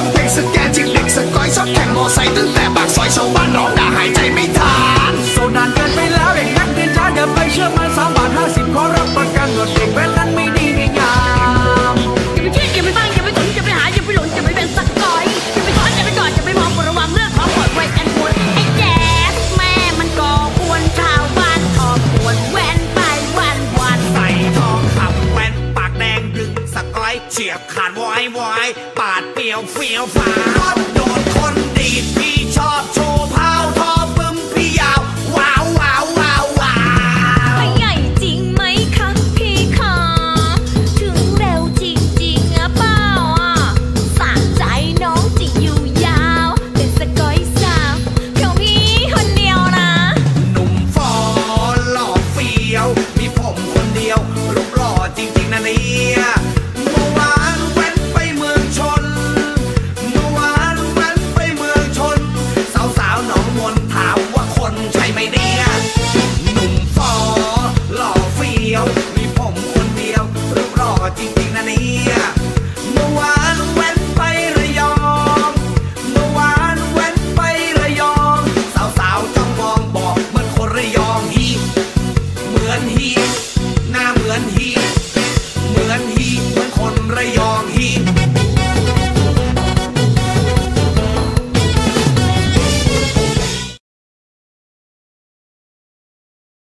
ฟังเพลงสักแกนจิกเหล็กสักก้อยชอบแข่งมอไซค์ตั้งแต่ปากซอยชาวบ้านร้อง วฝาโดนคนดีพี่ชอบชม